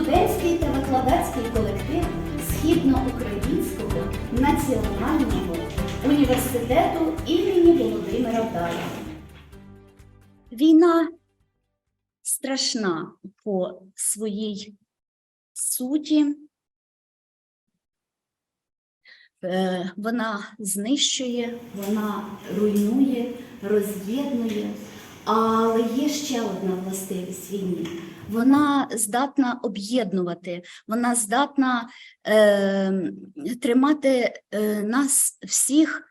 студентський та викладацький колектив Східноукраїнського національного університету імені Володимира Дая. Війна страшна по своїй суті. Е, Вона знищує, вона руйнує, роз'єднує. Але є ще одна властивість війни. Вона здатна об'єднувати, вона здатна е, тримати е, нас всіх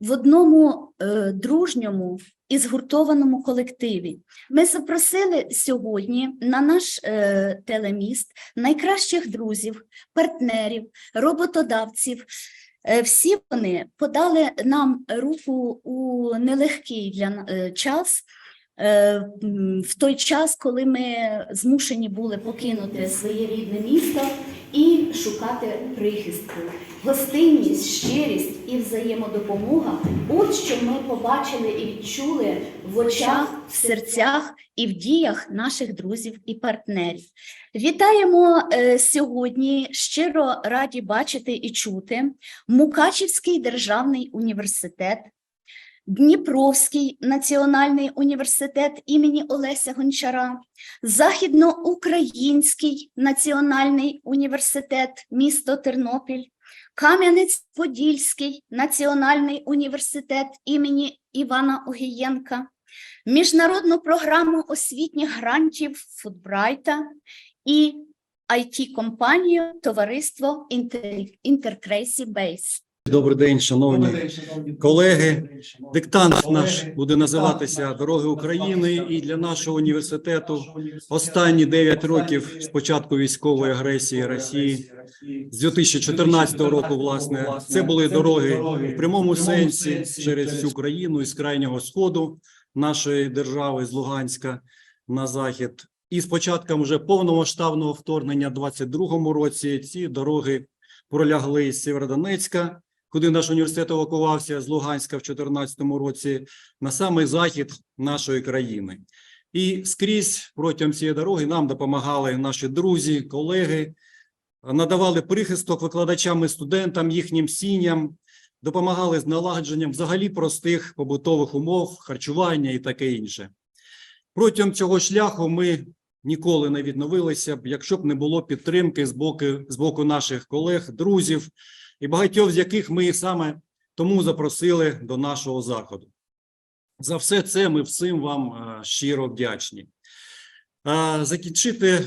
в одному е, дружньому і згуртованому колективі. Ми запросили сьогодні на наш е, телеміст найкращих друзів, партнерів, роботодавців. Е, Всі вони подали нам руку у нелегкий для е, час, в той час, коли ми змушені були покинути своє рідне місто і шукати прихистку. Гостинність, щирість і взаємодопомога от що ми побачили і відчули в очах, в серцях і в діях наших друзів і партнерів. Вітаємо е, сьогодні. Щиро раді бачити і чути Мукачівський державний університет, Дніпровський національний університет імені Олеся Гончара, Західноукраїнський національний університет, місто Тернопіль, Кам'янець-Подільський національний університет імені Івана Огієнка, Міжнародну програму освітніх грантів Фудбрайта і IT-компанію Товариство Інтеркрейсі Бейс. Добрий день, шановні колеги. Диктант наш буде називатися Дороги України, і для нашого університету останні 9 років з початку військової агресії Росії з 2014 року. Власне, це були дороги в прямому сенсі через всю країну із крайнього сходу нашої держави з Луганська на захід. І з початком вже повномасштабного вторгнення, в 22-му році, ці дороги пролягли з Сєвєродонецька, куди наш університет евакувався з Луганська в 2014 році, на самий захід нашої країни. І скрізь протягом цієї дороги нам допомагали наші друзі, колеги, надавали прихисток викладачам і студентам, їхнім сім'ям, допомагали з налагодженням взагалі простих побутових умов, харчування і таке інше. Протягом цього шляху ми ніколи не відновилися б, якщо б не було підтримки з боку, з боку наших колег, друзів, і багатьох з яких ми саме тому запросили до нашого заходу. За все це ми всім вам е, щиро вдячні. Закінчити е,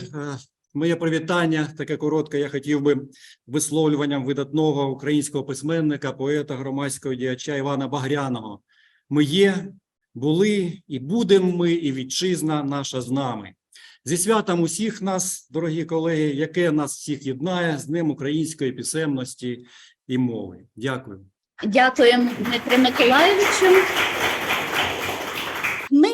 моє привітання, таке коротке, я хотів би висловлюванням видатного українського письменника, поета, громадського діяча Івана Багряного. Ми є, були і будемо ми, і вітчизна наша з нами. Зі святом усіх нас, дорогі колеги, яке нас всіх єднає з Днем української писемності і мови. Дякую. Дякуємо, Дмитру Миколаєвичу. Ми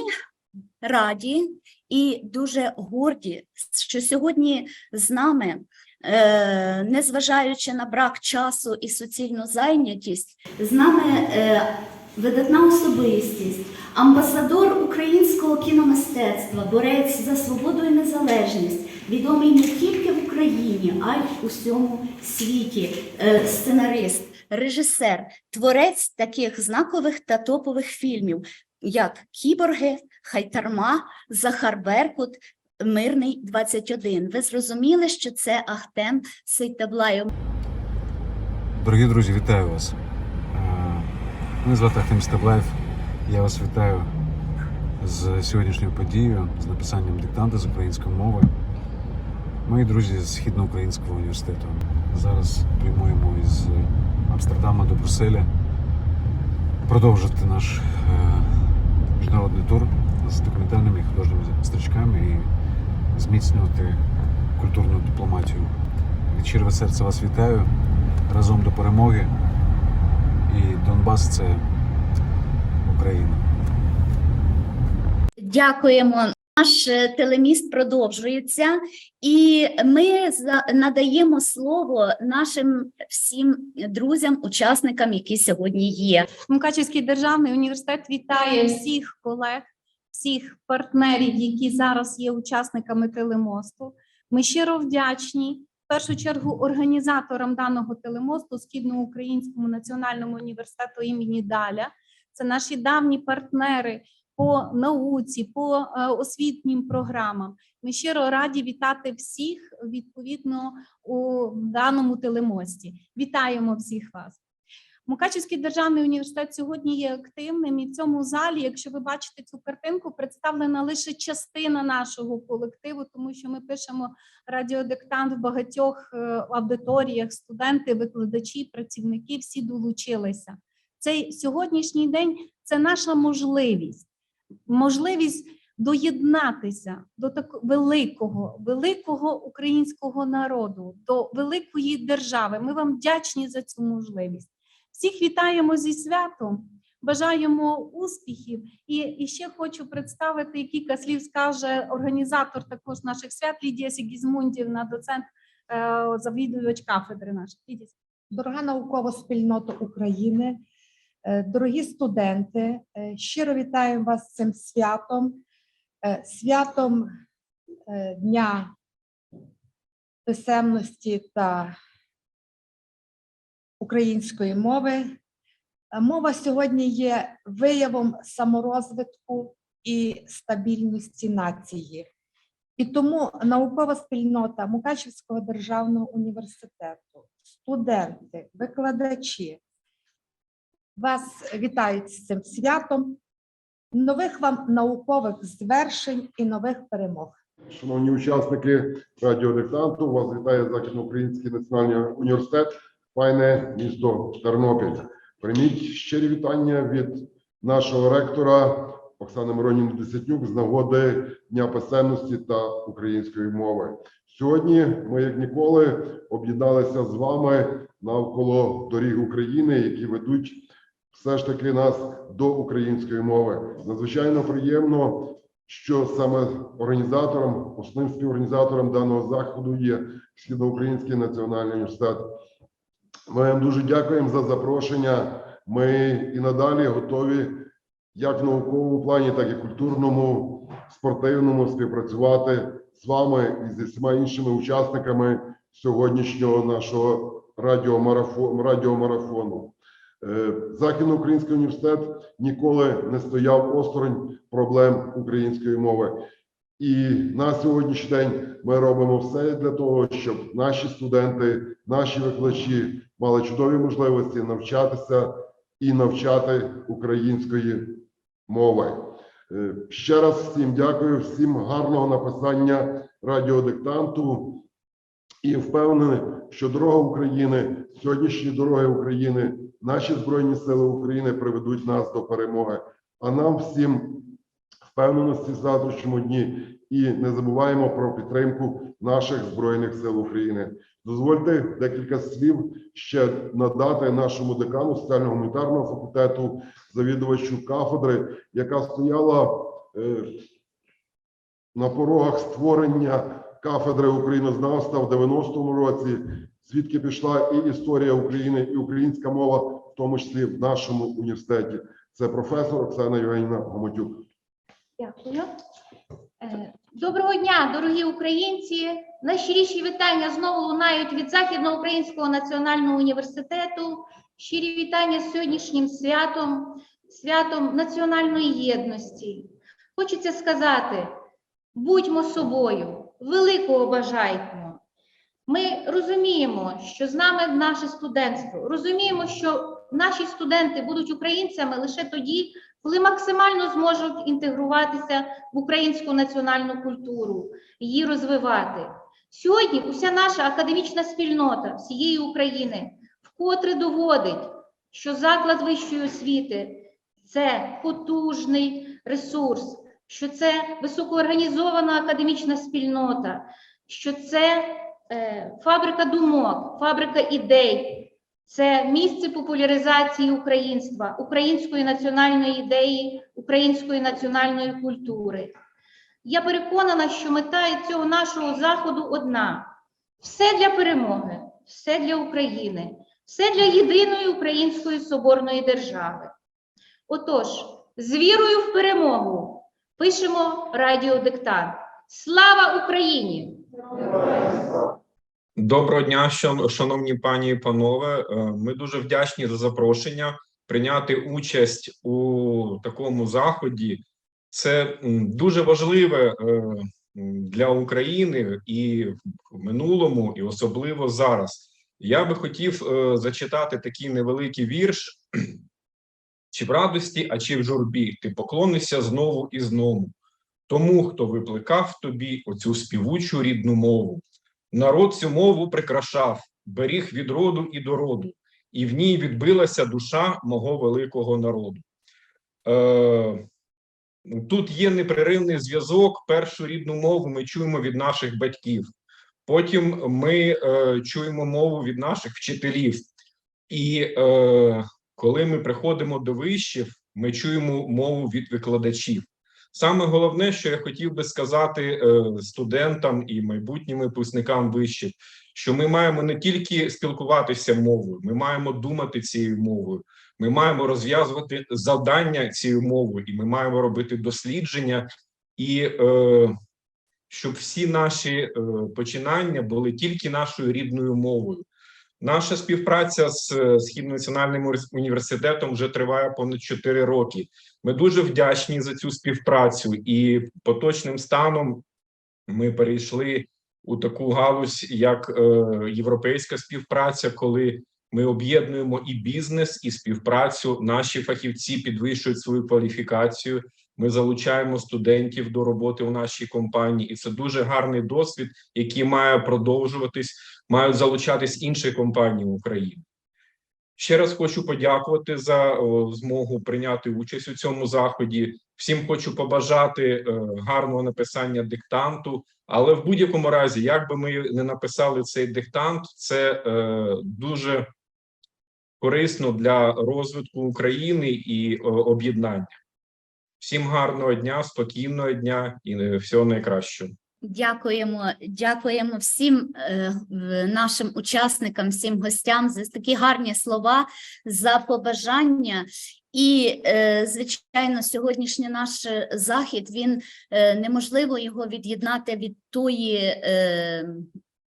раді і дуже горді, що сьогодні з нами, е, незважаючи на брак часу і суцільну зайнятість, з нами е, видатна особистість, амбасадор українського кіномистецтва, борець за свободу і незалежність, відомий не тільки в Україні, а й у всьому світі, е, сценарист режисер, творець таких знакових та топових фільмів, як Кіборги, Хайтарма, Захар Беркут, Мирний 21. Ви зрозуміли, що це Ахтем Сейтаблаєв. Дорогі друзі, вітаю вас. Е, Мене звати Ахтем Стеблаєв. Я вас вітаю з сьогоднішньою подією, з написанням диктанта з української мови. Мої друзі з Східноукраїнського університету. Зараз прямуємо із Амстердама до Брюсселя продовжити наш е, міжнародний тур з документальними і художніми стрічками і зміцнювати культурну дипломатію. Від щирого серця вас вітаю разом до перемоги. І Донбас це Україна. Дякуємо. Наш е, телеміст продовжується, і ми за- надаємо слово нашим всім друзям, учасникам, які сьогодні є. Мукачівський державний університет вітає всіх колег всіх партнерів, які зараз є учасниками телемосту. Ми щиро вдячні в першу чергу організаторам даного телемосту Східноукраїнському національному університету імені Даля. Це наші давні партнери по науці, по е, освітнім програмам. Ми щиро раді вітати всіх відповідно у даному телемості. Вітаємо всіх вас. Мукачівський державний університет сьогодні є активним, і в цьому залі, якщо ви бачите цю картинку, представлена лише частина нашого колективу, тому що ми пишемо радіодиктант в багатьох е, аудиторіях, студенти, викладачі, працівники всі долучилися. Цей сьогоднішній день це наша можливість, можливість доєднатися до такого великого, великого українського народу, до великої держави. Ми вам вдячні за цю можливість. Всіх вітаємо зі святом, бажаємо успіхів. І, і ще хочу представити, кілька слів скаже організатор також наших свят Лідія Сігізмундівна, доцент, е, завідувач кафедри. Лідія. Дорога наукова спільнота України, дорогі студенти, е, щиро вітаю вас з цим святом, е, святом е, Дня писемності та української мови. Е, Мова сьогодні є виявом саморозвитку і стабільності нації. І тому наукова спільнота Мукачівського державного університету, студенти, викладачі вас вітають з цим святом, нових вам наукових звершень і нових перемог. Шановні учасники радіодиктанту, вас вітає Західноукраїнський національний університет, файне місто Тернопіль. Прийміть щирі вітання від нашого ректора Оксани Миронівни Десятнюк з нагоди Дня писемності та української мови. Сьогодні ми, як ніколи, об'єдналися з вами навколо доріг України, які ведуть все ж таки нас до української мови. Надзвичайно приємно, що саме організатором, основним співорганізатором даного заходу є Східноукраїнський національний університет. Ми вам дуже дякуємо за запрошення. Ми і надалі готові як в науковому плані, так і культурному, спортивному співпрацювати з вами і зі всіма іншими учасниками сьогоднішнього нашого радіомарафону. Е, Західноукраїнський університет ніколи не стояв осторонь проблем української мови. І на сьогоднішній день ми робимо все для того, щоб наші студенти, наші викладачі мали чудові можливості навчатися і навчати української мови. Е, Ще раз всім дякую, всім гарного написання радіодиктанту. І впевнений, що дорога України, сьогоднішні дороги України, наші Збройні Сили України приведуть нас до перемоги. А нам всім впевненості в завтрашньому дні і не забуваємо про підтримку наших Збройних сил України. Дозвольте декілька слів ще надати нашому декану соціально-гуманітарного факультету, завідувачу кафедри, яка стояла е, на порогах створення кафедри українознавства в 90-му році, звідки пішла і історія України, і українська мова, в тому числі в нашому університеті. Це професор Оксана Євгенівна Гомотюк. Дякую. Е, Доброго дня, дорогі українці. Найщиріші вітання знову лунають від Західноукраїнського національного університету. Щирі вітання з сьогоднішнім святом, святом національної єдності. Хочеться сказати: будьмо собою, великого бажаймо. Ми розуміємо, що з нами наше студентство. Розуміємо, що наші студенти будуть українцями лише тоді, коли максимально зможуть інтегруватися в українську національну культуру, її розвивати. Сьогодні уся наша академічна спільнота всієї України вкотре доводить, що заклад вищої освіти це потужний ресурс, що це високоорганізована академічна спільнота, що це фабрика думок, фабрика ідей, це місце популяризації українства, української національної ідеї, української національної культури. Я переконана, що мета цього нашого заходу одна: все для перемоги, все для України, все для єдиної української соборної держави. Отож, з вірою в перемогу Пишемо радіодиктант. Слава Україні! Доброго дня, шановні пані і панове. Е, Ми дуже вдячні за запрошення прийняти участь у такому заході. Це дуже важливе е, для України і в минулому, і особливо зараз. Я би хотів е, зачитати такий невеликий вірш. Чи в радості, а чи в журбі, ти поклонишся знову і знову. Тому, хто викликав тобі оцю співучу рідну мову. Народ цю мову прикрашав, беріг від роду і до роду, і в ній відбилася душа мого великого народу. Е, тут є непреривний зв'язок. Першу рідну мову ми чуємо від наших батьків. Потім ми е, чуємо мову від наших вчителів. І е, коли ми приходимо до вишів, ми чуємо мову від викладачів. Саме головне, що я хотів би сказати е, студентам і майбутнім випускникам вишів, що ми маємо не тільки спілкуватися мовою, ми маємо думати цією мовою, ми маємо розв'язувати завдання цією мовою, і ми маємо робити дослідження, і е, щоб всі наші е, починання були тільки нашою рідною мовою. Наша співпраця з е, Східним національним університетом вже триває понад 4 роки. Ми дуже вдячні за цю співпрацю, і поточним станом ми перейшли у таку галузь, як е, європейська співпраця, коли ми об'єднуємо і бізнес, і співпрацю. Наші фахівці підвищують свою кваліфікацію. Ми залучаємо студентів до роботи у нашій компанії, і це дуже гарний досвід, який має продовжуватись, мають залучатись інші компанії України. Ще раз хочу подякувати за змогу прийняти участь у цьому заході. Всім хочу побажати е, гарного написання диктанту. Але в будь-якому разі, як би ми не написали цей диктант, це е, дуже корисно для розвитку України і об'єднання. Всім гарного дня, спокійного дня і е, всього найкращого. Дякуємо, дякуємо всім е, нашим учасникам, всім гостям за такі гарні слова, за побажання. І, е, звичайно, сьогоднішній наш захід він е, неможливо його від'єднати від тої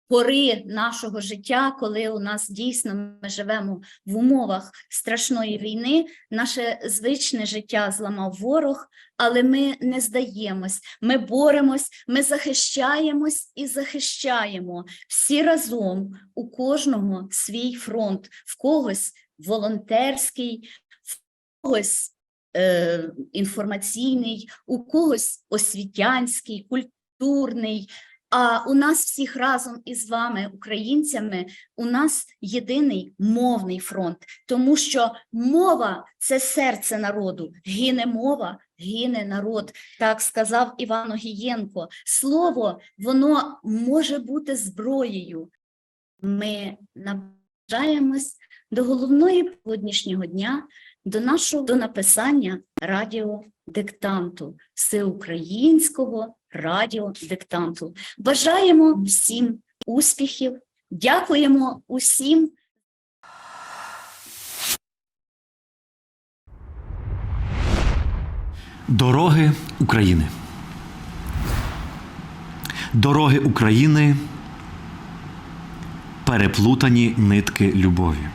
пори нашого життя, коли у нас дійсно ми живемо в умовах страшної війни. Наше звичне життя зламав ворог, але ми не здаємось. Ми боремось, ми захищаємось і захищаємо всі разом. У кожного свій фронт, в когось волонтерський, в когось е, інформаційний, у когось освітянський, культурний. А у нас всіх разом із вами, українцями, у нас єдиний мовний фронт, тому що мова це серце народу. Гине мова, гине народ. Так сказав Іван Огієнко. Слово воно може бути зброєю. Ми наближаємось до головної сьогоднішнього дня, до нашого до написання радіодиктанту, всеукраїнського радіодиктанту. Бажаємо всім успіхів, дякуємо усім Дороги України. Дороги України переплутані нитки любові.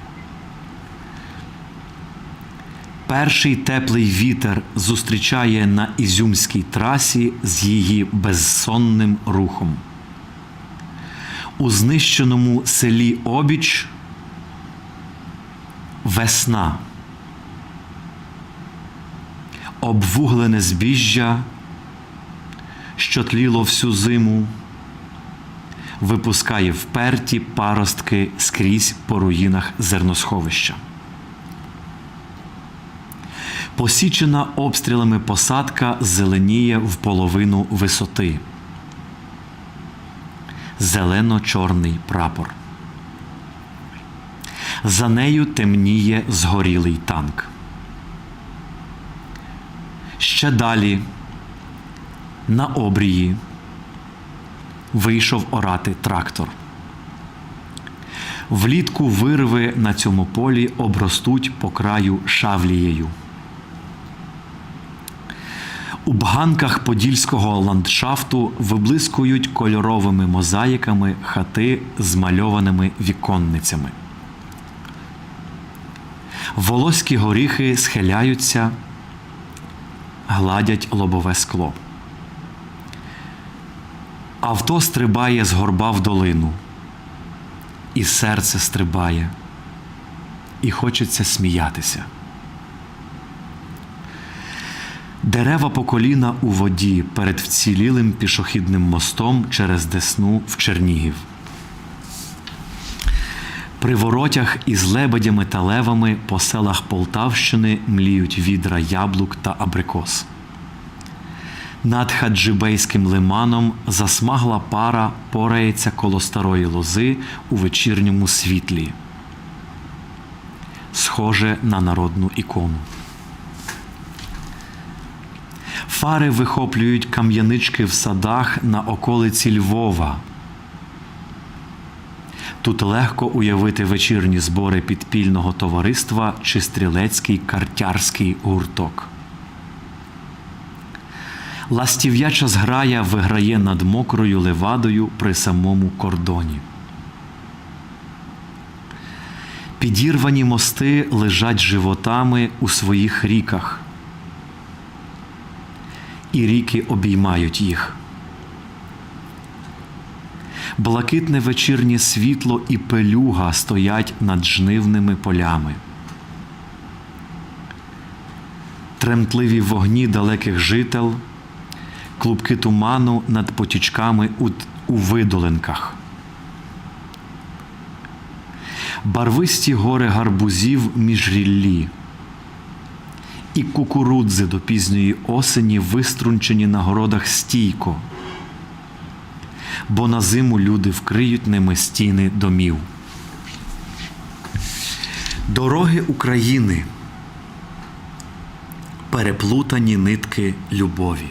Перший теплий вітер зустрічає на Ізюмській трасі з її безсонним рухом. У знищеному селі Обіч весна обвуглене збіжжя, що тліло всю зиму, випускає вперті паростки скрізь по руїнах зерносховища. Посічена обстрілами посадка зеленіє в половину висоти. Зелено-чорний прапор. За нею темніє згорілий танк. Ще далі, на обрії, вийшов орати трактор. Влітку вирви на цьому полі обростуть по краю шавлією. У бганках подільського ландшафту виблискують кольоровими мозаїками хати з мальованими віконницями. Волоські горіхи схиляються, гладять лобове скло. Авто стрибає з горба в долину, і серце стрибає, і хочеться сміятися. Дерева по коліна у воді перед вцілілим пішохідним мостом через Десну в Чернігів. При воротях із лебедями та левами по селах Полтавщини мліють відра яблук та абрикос. Над хаджибейським лиманом засмагла пара порається коло старої лози у вечірньому світлі, схоже на народну ікону. Фари вихоплюють кам'янички в садах на околиці Львова. Тут легко уявити вечірні збори підпільного товариства чи стрілецький картярський гурток. Ластів'яча зграя виграє над мокрою левадою при самому кордоні. Підірвані мости лежать животами у своїх ріках і ріки обіймають їх. Блакитне вечірнє світло і пелюга стоять над жнивними полями. Тремтливі вогні далеких жител, клубки туману над потічками у, у видолинках. Барвисті гори гарбузів між ріллі і кукурудзи до пізньої осені виструнчені на городах стійко, бо на зиму люди вкриють ними стіни домів. Дороги України переплутані нитки любові.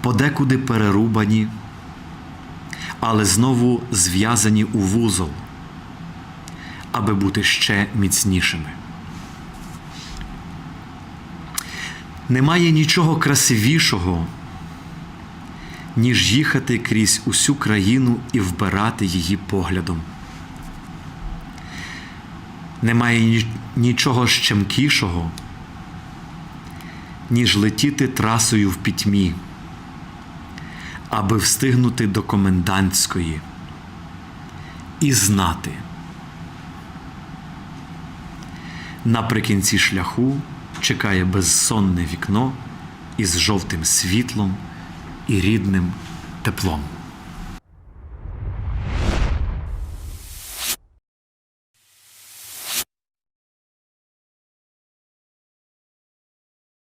Подекуди перерубані, але знову зв'язані у вузол, аби бути ще міцнішими. Немає нічого красивішого, ніж їхати крізь усю країну і вбирати її поглядом. Немає нічого щемкішого, ніж летіти трасою в пітьмі, аби встигнути до комендантської і знати. Наприкінці шляху чекає безсонне вікно із жовтим світлом і рідним теплом.